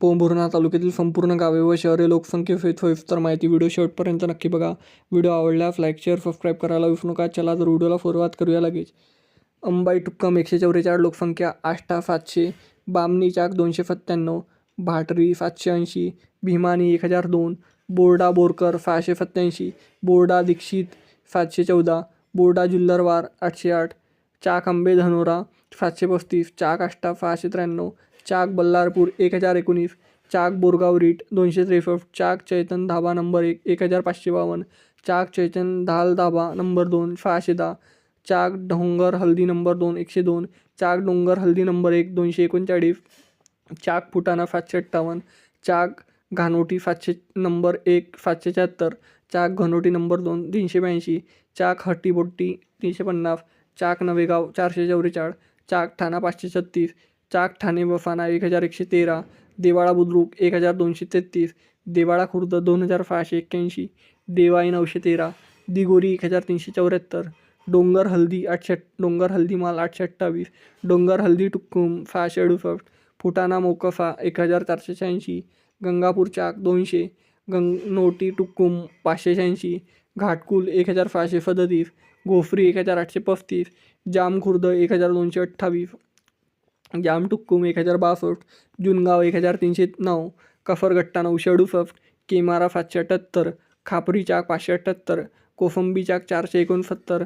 पोंभुर्णा तालुक्यातील संपूर्ण गावे व शहरे लोकसंख्येसहित सविस्तर माहिती व्हिडिओ शेवटपर्यंत नक्की बघा. व्हिडिओ आवडल्यास लाईक शेअर सबस्क्राईब करायला विसरू नका. चला तर व्हिडिओला सुरुवात करूया लगेच. अंबाई टुक्कम एकशे चौवेचाळीस लोकसंख्या आष्टा सातशे बामणी चाक दोनशे सत्त्याण्णव भाटरी सातशे ऐंशी भीमानी एक हजार दोन बोर्डा बोरकर सहाशे सत्त्याऐंशी बोर्डा दीक्षित सातशे चौदा बोर्डा जुल्लरवार आठशे आठ चाक आंबे धनोरा सातशे पस्तीस चाक आष्टा सहाशे त्र्याण्णव चाक बल्लारपूर एक हजार एकोणीस. चाक बोरगाव रीट दोनशे त्रेसष्ट. चाक चैतन धाबा नंबर एक एक हजार पाचशे बावन्न. चाक चैतन धाल धाबा नंबर दोन सहाशे दहा. चाक डोंगर हल्दी नंबर दोन एकशे दोन. चाक डोंगर हल्दी नंबर एक दोनशे एकोणचाळीस. चाक फुटाणा सातशे अठ्ठावन्न. चाक घानोटी सातशे नंबर एक सातशे शहात्तर. चाक घनोटी नंबर दोन तीनशे ब्याऐंशी. चाक हट्टीबोट्टी तीनशे पन्नास. चाक नवेगाव चारशे चौवेचाळीस चाक ठाणा पाचशे छत्तीस. चाक ठाणे बफाना एक हजार एकशे तेरा देवाळा बुद्रुक एक हजार दोनशे तेहतीस देवाळा खुर्द दोन हजार सहाशे एक्क्याऐंशी देवाई नऊशे तेरा दिगोरी एक हजार तीनशे चौऱ्याहत्तर डोंगर हल्दी आठशे डोंगर हल्दी माल आठशे अठ्ठावीस डोंगर हल्दी टुक्कुम सहाशे अडुसष्ट फुटाणा मोकफा एक हजार चारशे शहाऐंशी गंगापूर चाक दोनशे गंग नोटी टुक्कुम पाचशे शहाऐंशी घाटकुल एक हजार सहाशे सदतीस गोफरी एक हजार आठशे पस्तीस जाम खुर्द एक हजार दोनशे अठ्ठावीस जाम टुक्कुम एक हजार बासष्ट जुनगाव एक हजार तीनशे नऊ कफरगट्टा नऊशे अडुसष्ट केमारा सातशे अठ्ठ्याहत्तर खापरी चाक पाचशे अठ्ठ्याहत्तर कोसंबी चाक चारशे एकोणसत्तर.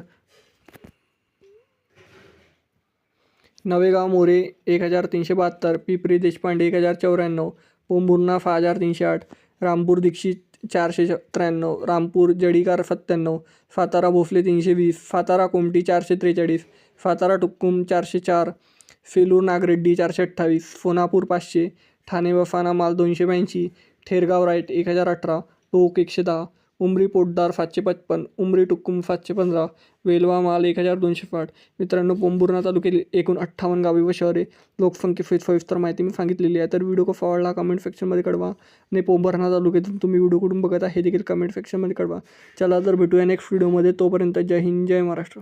नवेगाव मोरे एक हजार तीनशे बहात्तर पिपरी देशपांडे एक हजार चौऱ्याण्णव पोंभुर्ना सहा हजार तीनशे आठ रामपूर दीक्षित चारशे त्र्याण्णव रामपूर जडीकार सत्त्याण्णव सातारा भोसले तीनशे वीस सातारा कोमटी चारशे त्रेचाळीस सातारा टुक्कुम चारशे चार सेलूर नागरेड्डी चारशे अठ्ठावीस सोनापूर पाचशे ठाणे वफाना माल दोनशे ब्याऐंशी ठेरगाव राईट एक हजार अठरा टोक एकशे दहा उमरी पोटदार सातशे पचपन्न उमरी टुक्कुम सातशे पंधरा वेलवा माल एक हजार दोनशे साठ. मित्रांनो पोंभुर्णा तालुक्यातील एकूण अठ्ठावन्न गावे व शहरे लोकसंख्येसहित सविस्तर माहिती मी सांगितलेली आहे. तर व्हिडिओ कसा आवडला कमेंट सेक्शनमध्ये कळवा आणि पोंभुर्णा तालुक्यातून तुम्ही व्हिडिओ कुठून बघत आहे देखील कमेंट सेक्शनमध्ये कळवा. चला तर भेटूया नेक्स्ट व्हिडिओमध्ये तोपर्यंत जय हिंद जय महाराष्ट्र.